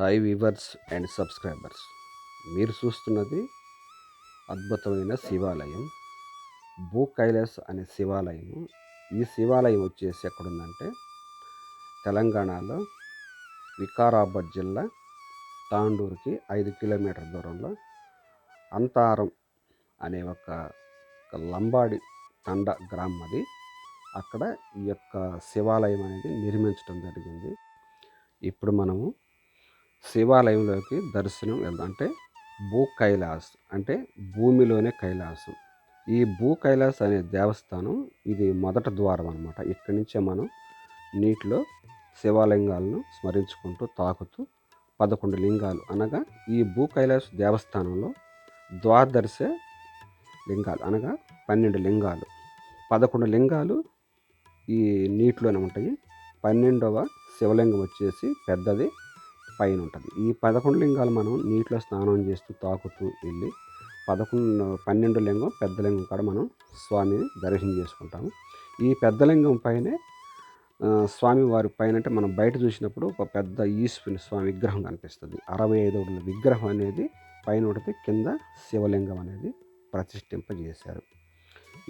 Hi weavers and subscribers మీరు చూస్తున్నది అద్భుతమైన శివాలయం. భూ కైలాస్ అనే శివాలయం. ఈ శివాలయం వచ్చేసి ఎక్కడుందంటే తెలంగాణలో వికారాబాద్ జిల్లా తాండూరుకి ఐదు కిలోమీటర్ దూరంలో అంతారం అనే ఒక ఒక లంబాడి తండ గ్రామం అది. అక్కడ ఈ యొక్క శివాలయం అనేది నిర్మించడం జరిగింది. ఇప్పుడు మనము శివాలయంలోకి దర్శనం వెళ్దాం. అంటే భూ కైలాస్ అంటే భూమిలోనే కైలాసం. ఈ భూ కైలాస్ అనే దేవస్థానం ఇది మొదట ద్వారం అనమాట ఇక్కడి నుంచే మనం నీటిలో శివాలింగాలను స్మరించుకుంటూ తాకుతూ పదకొండు లింగాలు అనగా ఈ భూ కైలాస్ దేవస్థానంలో ద్వాదర్శ లింగాలు అనగా పన్నెండు లింగాలు. పదకొండు లింగాలు ఈ నీటిలోనే ఉంటాయి. పన్నెండవ శివలింగం వచ్చేసి పెద్దది. పైన ఉంటుంది ఈ పదకొండు లింగాలు మనం నీటిలో స్నానం చేస్తూ తాకుతూ వెళ్ళి పదకొండు పన్నెండు లింగం పెద్ద లింగం కాడ మనం స్వామిని దర్శనం చేసుకుంటాము. ఈ పెద్ద లింగం పైనే స్వామి వారి పైన అంటే మనం బయట చూసినప్పుడు ఒక పెద్ద ఈశ్వరుని స్వామి విగ్రహం కనిపిస్తుంది. అరవై ఐదు అడుగుల విగ్రహం అనేది పైన ఉంటుంది కింద శివలింగం అనేది ప్రతిష్ఠింపజేశారు.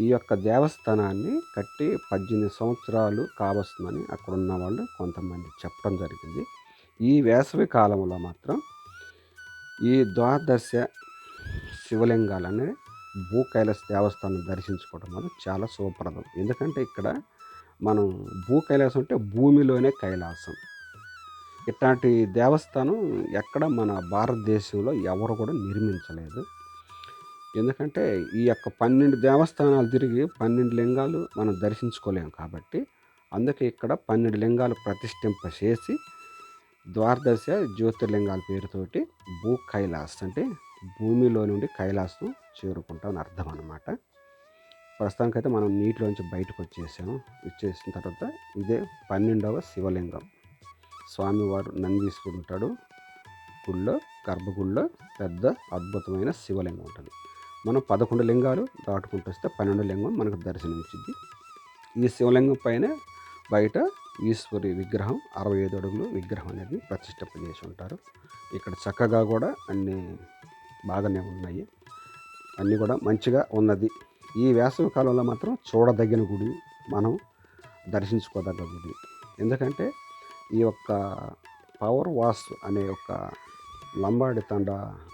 ఈ యొక్క దేవస్థానాన్ని కట్టి పద్దెనిమిది సంవత్సరాలు కావస్తుందని అక్కడ ఉన్న వాళ్ళు కొంతమంది చెప్పడం జరిగింది. ఈ వేసవి కాలంలో మాత్రం ఈ ద్వాదశ శివలింగాలని భూ కైలాస దేవస్థానం దర్శించుకోవడం వల్ల చాలా శుభప్రదం. ఎందుకంటే ఇక్కడ మనం భూ కైలాసం అంటే భూమిలోనే కైలాసం. ఇట్లాంటి దేవస్థానం ఎక్కడ మన భారతదేశంలో ఎవరు కూడా నిర్మించలేదు. ఎందుకంటే ఈ యొక్క పన్నెండు దేవస్థానాలు తిరిగి పన్నెండు లింగాలు మనం దర్శించుకోలేము కాబట్టి అందుకే ఇక్కడ పన్నెండు లింగాలు ప్రతిష్ఠింప చేసి ద్వారదశ జ్యోతిర్లింగాల పేరుతోటి భూ కైలాస్ అంటే భూమిలో నుండి కైలాసం చేరుకుంటాం అని అర్థం అనమాట ప్రస్తుతానికైతే మనం నీటిలోంచి బయటకు వచ్చేసాము. వచ్చేసిన తర్వాత ఇదే పన్నెండవ శివలింగం. స్వామివారు నందీశ్వరుడు ఉంటాడు. గుళ్ళో గర్భగుళ్ళో పెద్ద అద్భుతమైన శివలింగం ఉంటుంది. మనం పదకొండు లింగాలు దాటుకుంటూ వస్తే పన్నెండు లింగం మనకు దర్శనమిచ్చింది. ఈ శివలింగం పైన బయట ఈశ్వరి విగ్రహం అరవై ఐదు అడుగులు విగ్రహం అనేది ప్రతిష్ఠింపజేసి ఉంటారు. ఇక్కడ చక్కగా కూడా అన్నీ బాగానే ఉన్నాయి. అన్నీ కూడా మంచిగా ఉన్నది. ఈ వేసవి కాలంలో మాత్రం చూడదగిన గుడి మనం దర్శించుకోదగ్గ గుడి. ఎందుకంటే ఈ యొక్క పవర్ వాస్ అనే ఒక లంబాడి తండ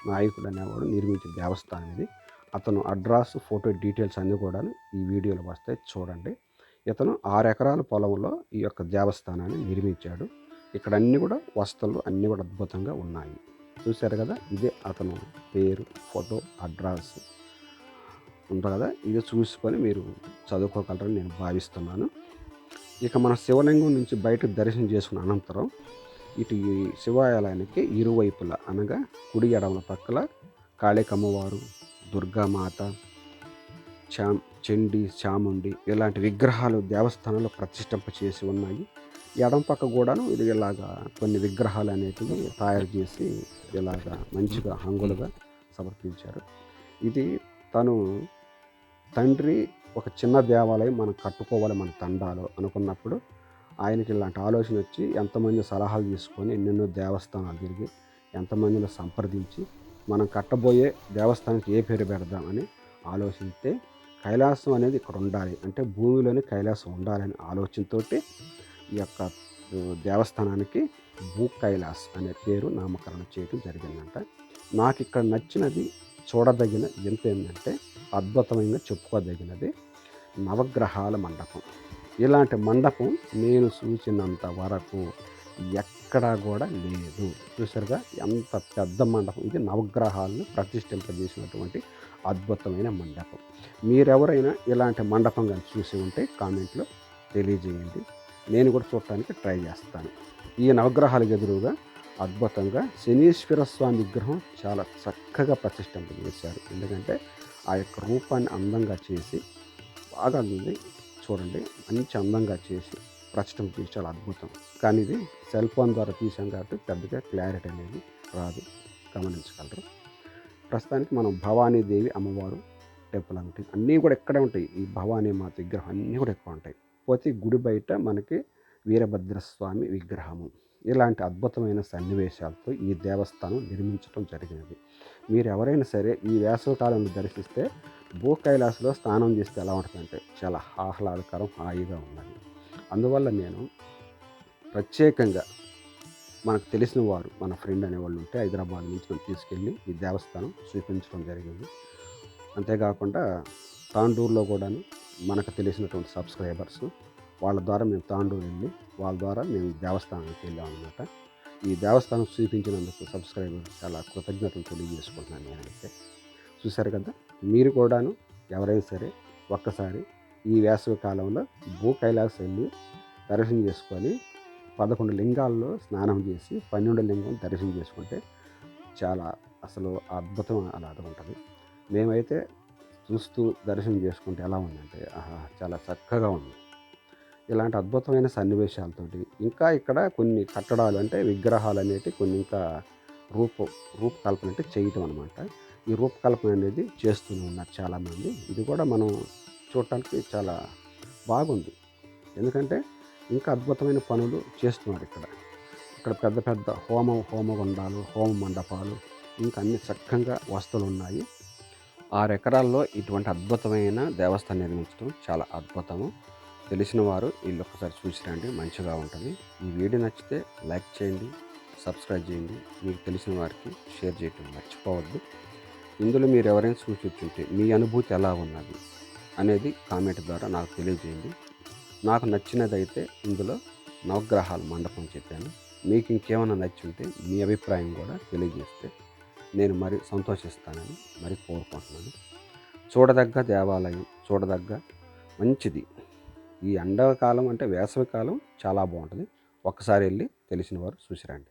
నాయకుడు అనేవాడు నిర్మించిన దేవస్థానం ఇది. అతను అడ్రస్ ఫోటో డీటెయిల్స్ అన్నీ కూడా ఈ వీడియోలో వస్తాయి చూడండి. ఇతను ఆరు ఎకరాల పొలంలో ఈ యొక్క దేవస్థానాన్ని నిర్మించాడు. ఇక్కడ అన్నీ కూడా వస్తువులు అన్నీ కూడా అద్భుతంగా ఉన్నాయి. చూశారు కదా? ఇదే అతను పేరు ఫోటో అడ్రస్. ఉంటుంది కదా? ఇది చూసుకొని మీరు చదువుకోగలరని నేను భావిస్తున్నాను. ఇక మన శివలింగం నుంచి బయటకు దర్శనం చేసుకున్న అనంతరం ఇటు ఈ శివాలయానికి ఇరువైపుల అనగా కుడి ఎడమల పక్కల కాళికమ్మవారు దుర్గామాత చాం చెండి చాముండి ఇలాంటి విగ్రహాలు దేవస్థానంలో ప్రతిష్ఠింప చేసి ఉన్నాయి. ఎడం పక్క కూడాను ఇది ఇలాగా కొన్ని విగ్రహాలు అనేటివి తయారు చేసి ఇలాగా మంచిగా హంగులుగా సమర్పించారు. ఇది తను తండ్రి ఒక చిన్న దేవాలయం మనం కట్టుకోవాలి మన తండాలో అనుకున్నప్పుడు ఆయనకి ఇలాంటి ఆలోచన వచ్చి ఎంతమంది సలహాలు తీసుకొని ఎన్నెన్నో దేవస్థానాలు తిరిగి ఎంతమందిని సంప్రదించి మనం కట్టబోయే దేవస్థానానికి ఏ పేరు పెడదామని ఆలోచిస్తే కైలాసం అనేది ఇక్కడ ఉండాలి. అంటే భూమిలోని కైలాసం ఉండాలని ఆలోచనతో ఈ యొక్క దేవస్థానానికి భూ కైలాస్ అనే పేరు నామకరణం చేయడం జరిగిందంట. నాకు ఇక్కడ నచ్చినది చూడదగిన ఎంత ఏంటంటే అద్భుతమైన చెప్పుకోదగినది నవగ్రహాల మండపం. ఇలాంటి మండపం నేను చూసినంత వరకు ఎక్కడా కూడా లేదు. చూసారుగా ఎంత పెద్ద మండపం. ఇది నవగ్రహాలను ప్రతిష్ఠింపజేసినటువంటి అద్భుతమైన మండపం. మీరెవరైనా ఇలాంటి మండపం కానీ చూసి ఉంటే కామెంట్లో తెలియజేయండి. నేను కూడా చూడటానికి ట్రై చేస్తాను. ఈ నవగ్రహాలకు ఎదురుగా అద్భుతంగా శనీశ్వర స్వామి విగ్రహం చాలా చక్కగా ప్రతిష్ఠింపజేశారు. ఎందుకంటే ఆ యొక్క రూపాన్ని అందంగా చేసి బాగా ఉంది. చూడండి మంచి అందంగా చేసి ప్రస్తుతం తీసి చాలా అద్భుతం. కానీ ఇది సెల్ ఫోన్ ద్వారా తీసాం కాబట్టి పెద్దగా క్లారిటీ అనేది రాదు. గమనించగలరు. ప్రస్తుతానికి మనం భవానీదేవి అమ్మవారు టెంపుల్ అంటే అన్నీ కూడా ఎక్కడే ఉంటాయి. ఈ భవానీ మాత విగ్రహం అన్నీ కూడా ఎక్కువ ఉంటాయి. పోతే గుడి బయట మనకి వీరభద్రస్వామి విగ్రహము. ఇలాంటి అద్భుతమైన సన్నివేశాలతో ఈ దేవస్థానం నిర్మించడం జరిగినది. మీరు ఎవరైనా సరే ఈ వేసవకాలంలో దర్శిస్తే భూ కైలాసలో స్నానం చేస్తే ఎలా ఉంటుందంటే చాలా ఆహ్లాదకరం హాయిగా ఉన్నది. అందువల్ల నేను ప్రత్యేకంగా మనకు తెలిసిన వారు మన ఫ్రెండ్ అనేవాళ్ళు ఉంటే హైదరాబాద్ నుంచి నన్ను తీసుకెళ్ళి ఈ దేవస్థానం చూపించడం జరిగింది. అంతేకాకుండా తాండూరులో కూడా మనకు తెలిసినటువంటి సబ్స్క్రైబర్స్ వాళ్ళ ద్వారా మేము తాండూరు వెళ్ళి వాళ్ళ ద్వారా మేము దేవస్థానానికి వెళ్ళాం ఈ దేవస్థానం చూపించినందుకు సబ్స్క్రైబర్ చాలా కృతజ్ఞతలు తెలియజేసుకుంటున్నాను నేనైతే. చూశారు కదా? మీరు కూడాను ఎవరైనా సరే ఒక్కసారి ఈ వేసవి కాలంలో భూ కైలాస్ వెళ్ళి దర్శనం చేసుకొని పదకొండు లింగాల్లో స్నానం చేసి పన్నెండు లింగం దర్శనం చేసుకుంటే చాలా అసలు అద్భుతం అలా ఉంటుంది. మేమైతే చూస్తూ దర్శనం చేసుకుంటే ఎలా ఉందంటే ఆహా చాలా చక్కగా ఉంది. ఇలాంటి అద్భుతమైన సన్నివేశాలతోటి ఇంకా ఇక్కడ కొన్ని కట్టడాలు అంటే విగ్రహాలు అనేవి కొన్ని ఇంకా రూప రూపకల్పన అంటే చేయటం అనమాట ఈ రూపకల్పన అనేది చేస్తూనే ఉన్నారు చాలామంది. ఇది కూడా మనం చూడటానికి చాలా బాగుంది. ఎందుకంటే ఇంకా అద్భుతమైన పనులు చేస్తున్నారు ఇక్కడ. ఇక్కడ పెద్ద పెద్ద హోమ హోమగుండాలు హోమ మండపాలు ఇంకా అన్ని చక్కగా వస్తువులు ఉన్నాయి ఆరు ఎకరాల్లో ఇటువంటి అద్భుతమైన దేవస్థానం నిర్మించడం చాలా అద్భుతము. తెలిసిన వారు వీళ్ళు ఒకసారి చూసిరండి మంచిగా ఉంటుంది. ఈ వీడియో నచ్చితే లైక్ చేయండి సబ్స్క్రైబ్ చేయండి. మీకు తెలిసిన వారికి షేర్ చేయటం మర్చిపోవద్దు. ఇందులో మీరు ఎవరైనా సూచించుంటే మీ అనుభూతి ఎలా ఉన్నది? అనేది కామెంట్ ద్వారా నాకు తెలియజేయండి. నాకు నచ్చినదైతే ఇందులో నవగ్రహాల మండపం చెప్పాను. మీకు ఇంకేమైనా నచ్చి ఉంటే మీ అభిప్రాయం కూడా తెలియజేస్తే నేను మరి సంతోషిస్తానని మరి కోరుకుంటున్నాను. చూడదగ్గ దేవాలయం చూడదగ్గ మంచిది. ఈ ఎండాకాలం అంటే వేసవికాలం చాలా బాగుంటుంది. ఒక్కసారి వెళ్ళి తెలిసిన వారు చూసిరండి.